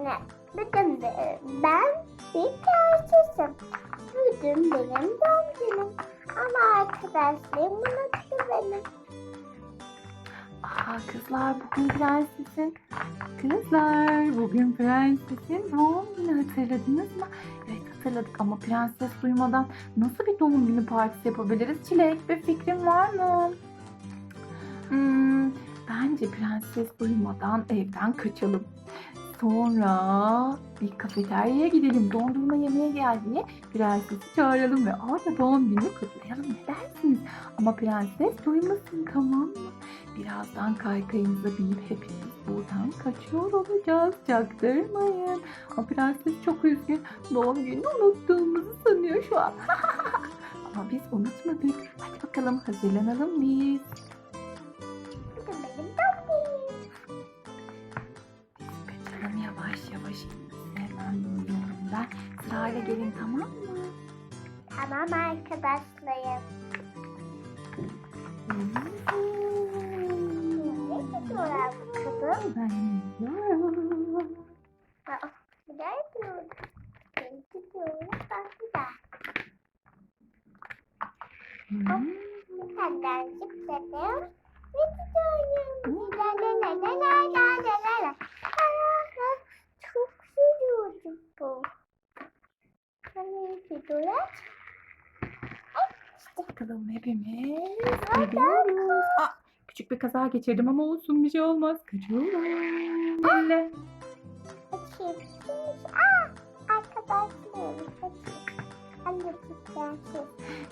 Ne? Bugün de ben bir prensesim. Bugün benim doğum günüm. Ama arkadaşlarım unuttu beni. Aa kızlar bugün prensesin. Kızlar bugün prensesin doğum günü hatırladınız mı? Evet hatırladık ama prenses duymadan nasıl bir doğum günü partisi yapabiliriz? Çilek bir fikrin var mı? Hmm, bence prenses duymadan evden kaçalım. Sonra bir kafeteryaya gidelim. Dondurma yemeye gel prensesi çağıralım ve orada doğum gününü kutlayalım. Ne dersiniz? Ama prenses duymasın tamam mı? Birazdan kaykayımıza binip hepimiz buradan kaçıyor olacağız. Çaktırmayın. Ama prenses çok üzgün. Doğum gününü unuttuğumuzu sanıyor şu an. Ama biz unutmadık. Hadi bakalım hazırlanalım biz. başlayın. Hemen dönüyorum ben. Sırayla gelin tamam mı? Tamam arkadaşlarım. Ne gidiyorlar bu kadın? Ben gidiyorum. Gider diyorum. Ben gidiyorum. Bak bir daha. Senden çık dedim. Ne gidiyorum? Gidiyorlar? Bakalım hepimiz gidiyoruz. Aa, küçük bir kaza geçirdim ama olsun bir şey olmaz. Anne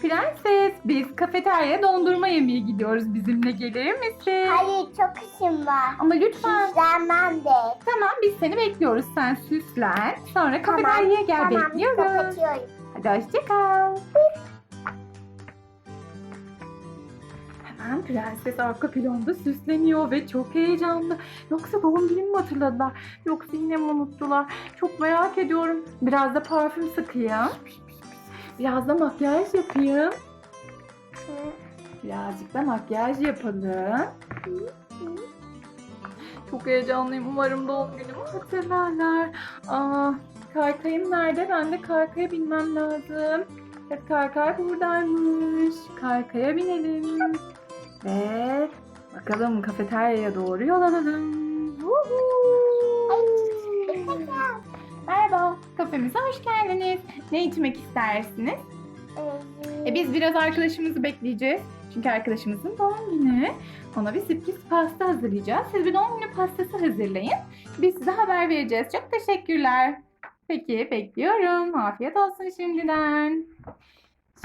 bir prenses. Biz kafeteryaya dondurma yemeye gidiyoruz. Bizimle gelir misin? Hayır çok işim var. Ama lütfen. Süslenmem de. Tamam biz seni bekliyoruz. Sen süslen. Sonra Tamam, kafeteryaya gel Tamam bekliyoruz. kapatıyorum. Hadi hoşça kal. Hemen prenses arka planda süsleniyor ve çok heyecanlı. Yoksa doğum günümü mü hatırladılar? Yoksa yine mi unuttular? Çok merak ediyorum. Biraz da parfüm sıkayım. Biraz da makyaj yapayım. Birazcık da makyaj yapalım. Çok heyecanlıyım. Umarım doğum günümü hatırlarlar. Aa, kaykayım nerede? Ben de kaykaya binmem lazım. Evet kaykay buradaymış. Kaykaya binelim. Ve bakalım kafeteryaya doğru yol alalım. Merhaba, kafemize hoş geldiniz. Ne içmek istersiniz? Ee, E biz biraz arkadaşımızı bekleyeceğiz. Çünkü arkadaşımızın doğum günü. Ona bir sürpriz pasta hazırlayacağız. Siz bir doğum günü pastası hazırlayın. Biz size haber vereceğiz. Çok teşekkürler. Peki bekliyorum. Afiyet olsun şimdiden.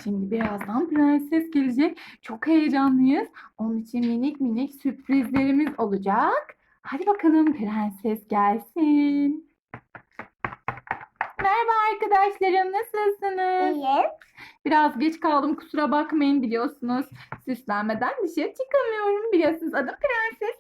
Şimdi birazdan prenses gelecek. Çok heyecanlıyız. Onun için minik minik sürprizlerimiz olacak. Hadi bakalım prenses gelsin. Merhaba arkadaşlarım nasılsınız? İyi. Biraz geç kaldım kusura bakmayın biliyorsunuz. Süslenmeden dışarı çıkamıyorum. Biliyorsunuz adım Prenses.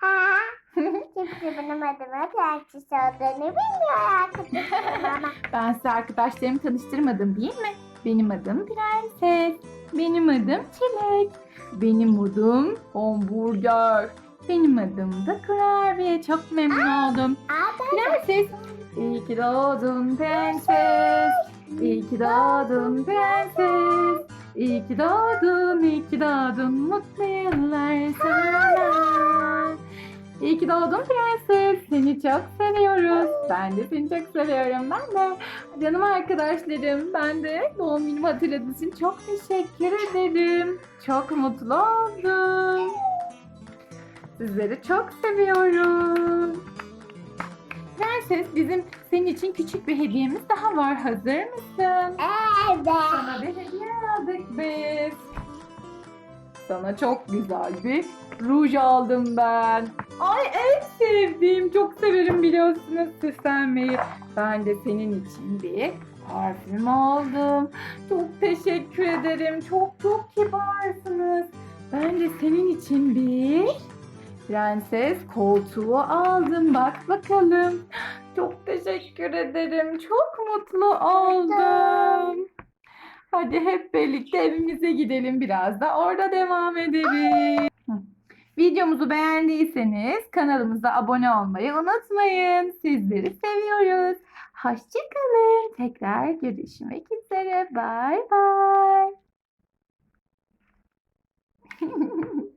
Kimse benim adıma prenses olduğunu bilmiyor arkadaşlarım ama. ben size arkadaşlarımı tanıştırmadım değil mi? Benim adım Prenses. Benim adım Çilek. Benim adım Hamburger. Benim adım da Kurabiye. Çok memnun oldum. Aa, ben Prenses. İyi ki doğdun prenses. İyi ki doğdun prenses. İyi ki doğdun, iyi ki doğdun. Mutlu yıllar sana. İyi ki doğdun prenses. Seni çok seviyoruz. Ben de seni çok seviyorum. Ben de. Canım arkadaşlarım. Ben de doğum günümü hatırladığınız için çok teşekkür ederim. Çok mutlu oldum. Sizleri çok seviyorum. Prenses bizim senin için küçük bir hediyemiz daha var. Hazır mısın? Evet. Sana bir hediye aldık biz. Sana çok güzel bir ruj aldım ben. Ay en sevdiğim. Çok severim biliyorsunuz süslenmeyi. Ben de senin için bir parfüm aldım. Çok teşekkür ederim. Çok çok kibarsınız. Ben de senin için bir prenses koltuğu aldım. Bak bakalım. Çok teşekkür ederim. Çok mutlu oldum. Hadi hep birlikte evimize gidelim biraz da orada devam edelim. Videomuzu beğendiyseniz kanalımıza abone olmayı unutmayın. Sizleri seviyoruz. Hoşçakalın. Tekrar görüşmek üzere. Bay bay.